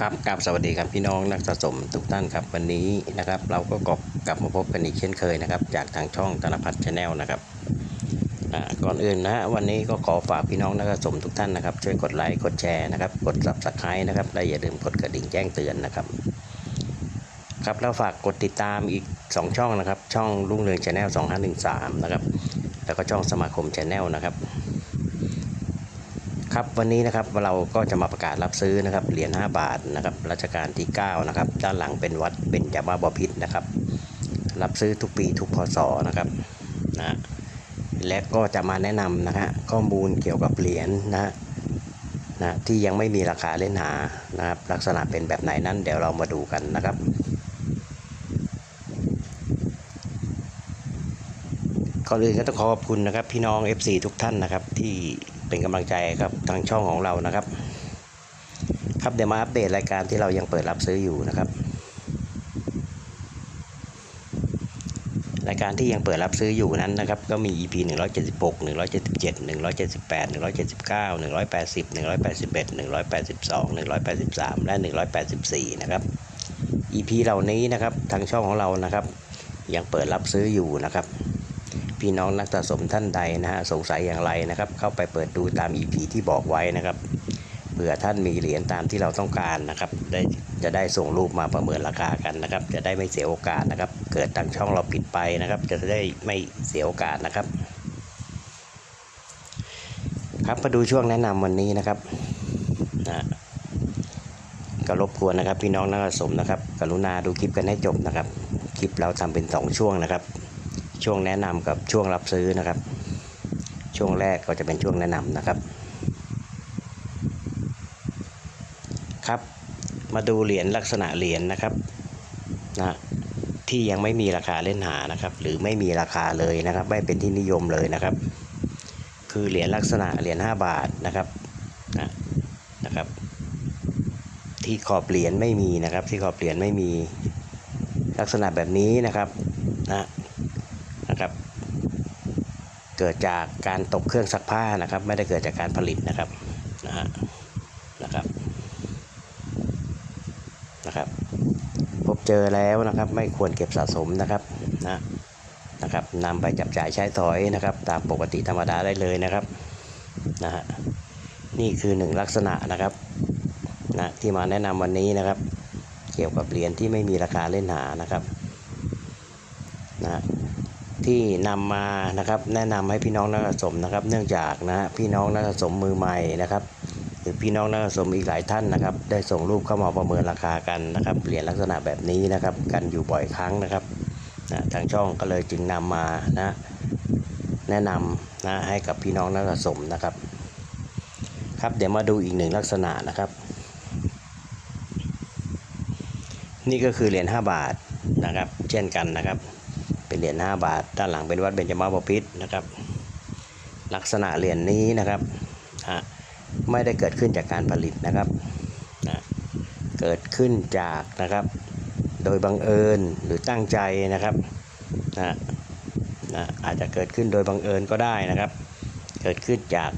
ครับกับสวัสดีครับพี่น้องนักสะสมทุกท่านครับวันนี้นะครับ เราก็กลับกลับมาพบกันอีกเช่นเคยนะครับ จากทางช่องธนพัฒน์ชาแนลนะครับก่อนอื่นนะฮะวันนี้ก็ขอฝากพี่น้องนักสะสมทุกท่านนะครับช่วยกดไลค์กดแชร์นะครับกด subscribe นะครับและอย่าลืมกดกระดิ่งแจ้งเตือนนะครับครับแล้วฝากกดติดตามอีก 2 ช่องนะครับ ช่องรุ่งเรืองชาแนล2513นะครับแล้วก็ช่องสมาคมชาแนลนะครับ ครับวันนี้นะครับเราก็จะมาประกาศรับซื้อนะครับเหรียญ5บาทนะครับรัชกาลที่9นะครับด้านหลังเป็นวัดเป็นจามาบพิษนะครับ รับซื้อทุกปีทุกพศนะครับนะและก็จะมาแนะนำนะฮะข้อมูลเกี่ยวกับเหรียญนะฮะนะที่ยังไม่มีราคาเล่นหานะครับ ลักษณะเป็นแบบไหนนั้นเดี๋ยวเรามาดูกันนะครับก่อนอื่นก็ต้องขอขอบคุณนะครับ พี่น้อง FC ทุกท่านนะครับที่ เป็นกำลังใจครับทางช่องของเรานะครับ ครับเดี๋ยวมาอัปเดตรายการที่เรายังเปิดรับซื้ออยู่นะครับ รายการที่ยังเปิดรับซื้ออยู่นั้นนะครับ ก็มี EP 176 177 178 179 180 181 182 183 และ 184 นะครับ EP เหล่านี้นะครับทางช่องของเรานะครับ ยังเปิดรับซื้ออยู่นะครับ พี่น้องนักสะสมท่านใดนะฮะสงสัยอย่างไรนะครับ เข้าไปเปิดดูตาม EP ที่บอกไว้นะครับเผื่อท่านมีเหรียญตามที่เราต้องการนะครับได้จะได้ส่งรูปมาประเมินราคากันนะครับ จะได้ไม่เสียโอกาสนะครับ เกิดทางช่องเราปิดไปนะครับ จะได้ไม่เสียโอกาสนะครับ ครับมาดูช่วงแนะนำวันนี้นะครับนะก็รบกวนนะครับ พี่น้องนักสะสมนะครับ กรุณาดูคลิปกันให้จบนะครับ คลิปเราทำเป็นสองช่วงนะครับ ช่วงแนะนำกับช่วงรับซื้อนะครับ ช่วงแรกก็จะเป็นช่วงแนะนำนะครับ ครับ มาดูเหรียญลักษณะเหรียญนะครับนะที่ยังไม่มีราคาเล่นหานะครับ หรือไม่มีราคาเลยนะครับ ไม่เป็นที่นิยมเลยนะครับ คือเหรียญลักษณะเหรียญ5บาทนะครับนะนะครับ ที่ขอบเหรียญไม่มีนะครับ ที่ขอบเหรียญไม่มีลักษณะแบบนี้นะครับนะ เกิดจากการตกเครื่องซักผ้านะครับ ไม่ได้เกิดจากการผลิตนะครับนะฮะนะครับนะครับพบเจอแล้วนะครับไม่ควรเก็บสะสมนะครับนะนะครับนำไปจับจ่ายใช้สอยนะครับ ตามปกติธรรมดาได้เลยนะครับนะฮะนี่คือหนึ่งลักษณะนะครับนะที่มาแนะนำวันนี้นะครับ เกี่ยวกับเหรียญที่ไม่มีราคาเล่นหานะครับนะ ที่นำมานะครับ แนะนำให้พี่น้องนักสะสมนะครับ เนื่องจากนะพี่น้องนักสะสมมือใหม่นะครับ หรือพี่น้องนักสะสมอีกหลายท่านนะครับ ได้ส่งรูปเข้ามาประเมินราคากันนะครับเหรียญลักษณะแบบนี้นะครับ กันอยู่บ่อยครั้งนะครับนะทางช่องก็เลยจึงนำมานะแนะนำนะให้กับพี่น้องนักสะสมนะครับ ครับเดี๋ยวมาดูอีกหนึ่งลักษณะนะครับ นี่ก็คือเหรียญ5บาทนะครับ เช่นกันนะครับ รียญ5บาท ด้านหลังเป็นวัดเบญจมาบพิตรนะครับ ลักษณะเหรียญนี้นะครับอะไม่ได้เกิดขึ้นจากการผลิตนะครับนะเกิดขึ้นจากนะครับ โดยบังเอิญหรือตั้งใจนะครับนะนะอาจจะเกิดขึ้นโดยบังเอิญก็ได้นะครับ เกิดขึ้นจาก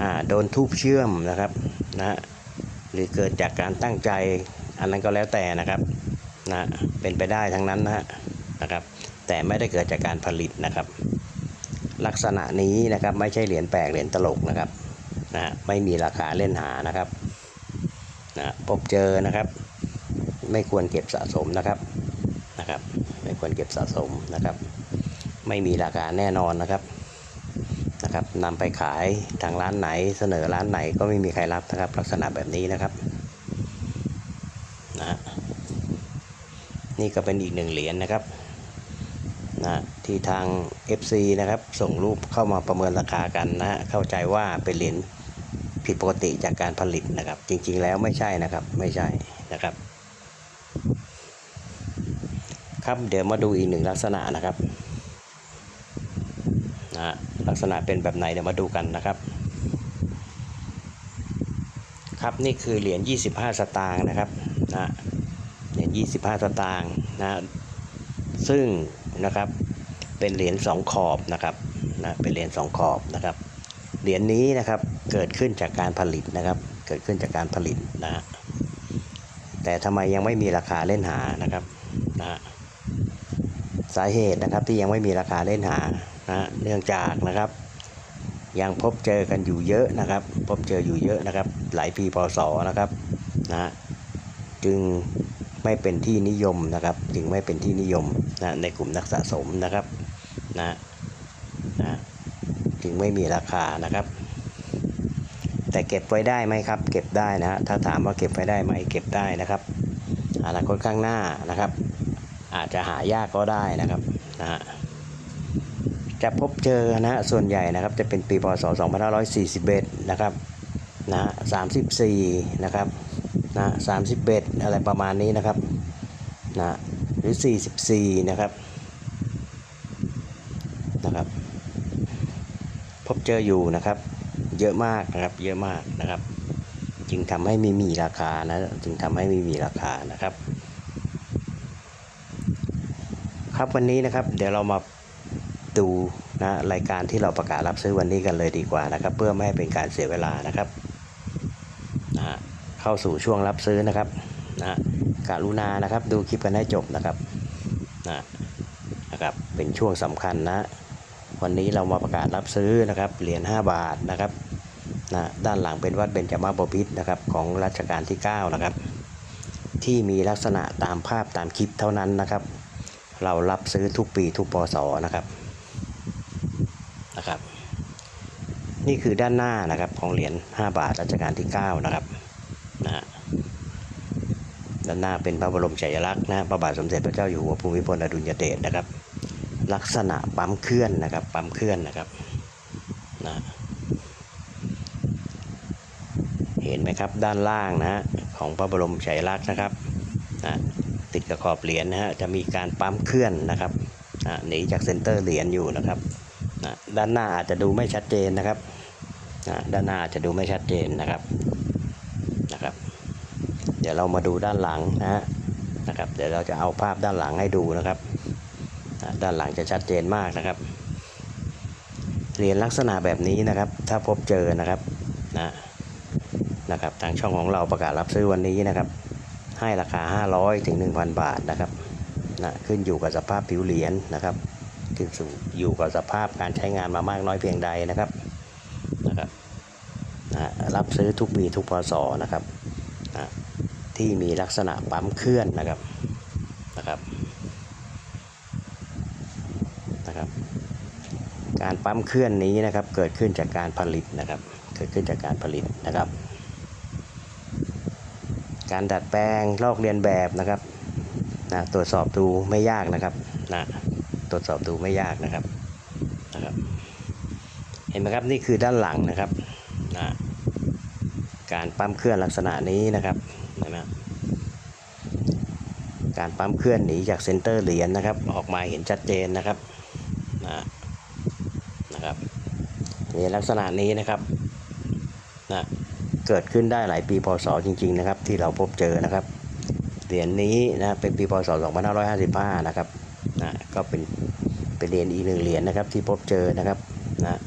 อ่าโดนทูบเชื่อมนะครับนะหรือเกิดจากการตั้งใจอันนั้นก็แล้วแต่นะครับนะเป็นไปได้ทั้งนั้นนะนะครับ แต่ไม่ได้เกิดจากการผลิตนะครับ ลักษณะนี้นะครับไม่ใช่เหรียญแปลกเหรียญตลกนะครับนะไม่มีราคาเล่นหานะครับนะพบเจอนะครับ ไม่ควรเก็บสะสมนะครับนะครับ ไม่ควรเก็บสะสมนะครับ ไม่มีราคาแน่นอนนะครับนะครับนำไปขายทางร้านไหนเสนอร้านไหนก็ไม่มีใครรับนะครับ ลักษณะแบบนี้นะครับนะนี่ก็เป็นอีกหนึ่งเหรียญนะครับ นะที่ทาง FC นะครับ ส่งรูปเข้ามาประเมินราคากันนะฮะเข้าใจว่าเป็นเหรียญผิดปกติจากการผลิตนะครับ จริงๆแล้วไม่ใช่นะครับไม่ใช่นะครับ ครับเดี๋ยวมาดูอีกหนึ่งลักษณะนะครับนะลักษณะเป็นแบบไหนเดี๋ยวมาดูกันนะครับ ครับนี่คือเหรียญ25 สตางค์นะครับนะเหรียญ25 สตางค์นะซึ่ง นะครับ เป็นเหรียญสองขอบนะครับนะเป็นเหรียญสองขอบนะครับ เหรียญนี้นะครับเกิดขึ้นจากการผลิตนะครับ เกิดขึ้นจากการผลิตนะฮะแต่ทำไมยังไม่มีราคาเล่นหานะครับนะสาเหตุนะครับที่ยังไม่มีราคาเล่นหานะฮะเนื่องจากนะครับ ยังพบเจอกันอยู่เยอะนะครับ พบเจออยู่เยอะนะครับ หลายปีพศนะครับนะจึง ไม่เป็นที่นิยมนะครับจึงไม่เป็นที่นิยมนะในกลุ่มนักสะสมนะครับนะนะจึงไม่มีราคานะครับ แต่เก็บไว้ได้ไหมครับ เก็บได้นะถ้าถามว่าเก็บไว้ได้ไหมเก็บได้นะครับอนาคตข้างหน้านะครับ อาจจะหายากก็ได้นะครับนะฮะจะพบเจอนะส่วนใหญ่นะครับจะเป็นปีพศ 2541 นะครับนะ34 นะครับ นะ31อะไรประมาณนี้นะครับนะหรือ 44 นะครับนะครับ พบเจออยู่นะครับ เยอะมากนะครับเยอะมากนะครับ จึงทำให้ไม่มีราคานะจึงทำให้ไม่มีราคานะครับ ครับวันนี้นะครับ เดี๋ยวเรามาดูนะรายการที่เราประกาศรับซื้อวันนี้กันเลยดีกว่านะครับ เพื่อไม่ให้เป็นการเสียเวลานะครับ เข้าสู่ช่วงรับซื้อนะครับนะฮะกรุณานะครับดูคลิปกันให้จบนะครับนะนะครับเป็นช่วงสำคัญนะ วันนี้เรามาประกาศรับซื้อนะครับเหรียญ5บาทนะครับนะด้านหลังเป็นวัดเบญจมาบพิตรนะครับของรัชกาลที่ 9 นะครับ ที่มีลักษณะตามภาพตามคลิปเท่านั้นนะครับ เรารับซื้อทุกปีทุกปศนะครับนะครับ นี่คือด้านหน้านะครับของเหรียญ5บาทรัชกาลที่ 9 นะครับ ด้านหน้าเป็นพระบรมฉายาลักษณ์นะพระบาทสมเด็จพระเจ้าอยู่หัวภูมิพลอดุลยเดชนะครับ ลักษณะปั๊มเคลื่อนนะครับปั๊มเคลื่อนนะครับนะเห็นไหมครับด้านล่างนะฮะของพระบรมฉายาลักษณ์นะครับนะติดกับขอบเหรียญนะฮะจะมีการปั๊มเคลื่อนนะครับนะหนีจากเซนเตอร์เหรียญอยู่นะครับนะด้านหน้าอาจจะดูไม่ชัดเจนนะครับนะด้านหน้าอาจจะดูไม่ชัดเจนนะครับ ดี๋ยวเรามาดูด้านหลังนะฮะนะครับ เดี๋ยวเราจะเอาภาพด้านหลังให้ดูนะครับ ด้านหลังจะชัดเจนมากนะครับเหรียญลักษณะแบบนี้นะครับ ถ้าพบเจอนะครับนะนะครับทางช่องของเราประกาศรับซื้อวันนี้นะครับ ให้ราคา 500 ถึง 1,000 บาทนะครับนะขึ้นอยู่กับสภาพผิวเหรียญนะครับขึ้นสู่อยู่กับสภาพการใช้งานมามากน้อยเพียงใดนะครับนะครับนะรับซื้อทุกปีทุกพศนะครับ ที่มีลักษณะปั๊มเคลื่อนนะครับนะครับนะครับ การปั๊มเคลื่อนนี้นะครับ เกิดขึ้นจากการผลิตนะครับ เกิดขึ้นจากการผลิตนะครับ การดัดแปลงลอกเลียนแบบนะครับนะตรวจสอบดูไม่ยากนะครับนะตรวจสอบดูไม่ยากนะครับนะครับ เห็นไหมครับนี่คือด้านหลังนะครับนะการปั๊มเคลื่อนลักษณะนี้นะครับเห็นไหมครับ การปั๊มเคลื่อนหนีจากเซนเตอร์เหรียญนะครับ ออกมาเห็นชัดเจนนะครับนะนะครับนี่ลักษณะนี้นะครับนะเกิดขึ้นได้หลายปีพศจริง ๆ นะครับ ที่เราพบเจอนะครับเหรียญนี้นะเป็นปีพศ 2555 นะครับนะก็เป็นเป็นเหรียญอีกหนึ่งเหรียญนะครับที่พบเจอนะครับนะ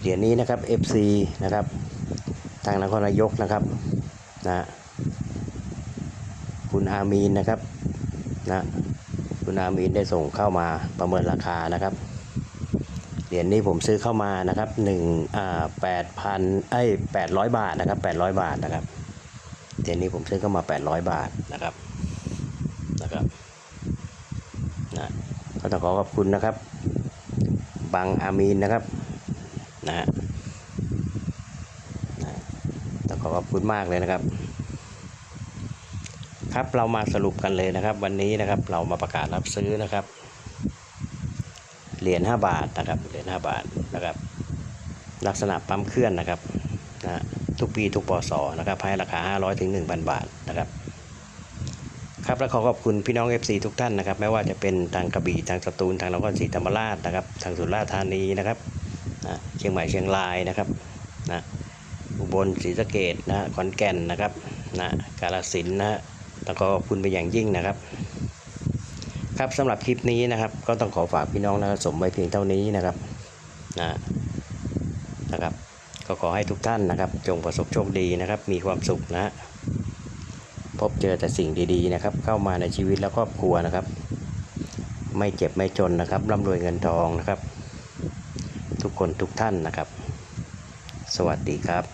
เหรียญนี้นะครับ FC นะครับ ทางนครนายกนะครับนะ คุณอามีนนะครับนะคุณอามีนได้ส่งเข้ามาประเมินราคานะครับเหรียญนี้ผมซื้อเข้ามานะครับหนึ่งอ่าแปดพันเอ้แปดร้อยบาทนะครับแปดร้อยบาทนะครับเหรียญนี้ผมซื้อเข้ามาแปดร้อยบาทนะครับนะครับนะก็ต้องขอขอบคุณนะครับ บังอามีนนะครับนะนะต้องขอขอบคุณมากเลยนะครับ ครับ เรามาสรุปกันเลยนะครับ วันนี้นะครับเรามาประกาศรับซื้อนะครับ เหรียญ5บาทนะครับเหรียญ5บาทนะครับ ลักษณะปั๊มเคลื่อนนะครับนะทุกปีทุกปศนะครับให้ราคา 500ถึง1,000 บาทนะครับครับและขอขอบคุณพี่น้อง FC ทุกท่านนะครับ ไม่ว่าจะเป็นทางกระบี่ทางสตูลทางนครศรีธรรมราชนะครับ ทางสุราษฎร์ธานีนะครับนะเชียงใหม่เชียงรายนะครับนะอุบลศรีสะเกดนะขอนแก่นนะครับนะกาฬสินธุ์นะ ฮะต้องขอขอบคุณไปนอย่างยิ่งนะครับ ครับสำหรับคลิปนี้นะครับ ก็ต้องขอฝากพี่น้องนะครับสมไว้เพียงเท่านี้นะครับนะนะครับ ก็ขอให้ทุกท่านนะครับ จงประสบโชคดีนะครับ มีความสุขนะฮะพบเจอแต่สิ่งดีๆนะครับ เข้ามาในชีวิตและครอบครัวนะครับ ไม่เจ็บไม่จนนะครับร่ำรวยเงินทองนะครับ ทุกคนทุกท่านนะครับ สวัสดีครับ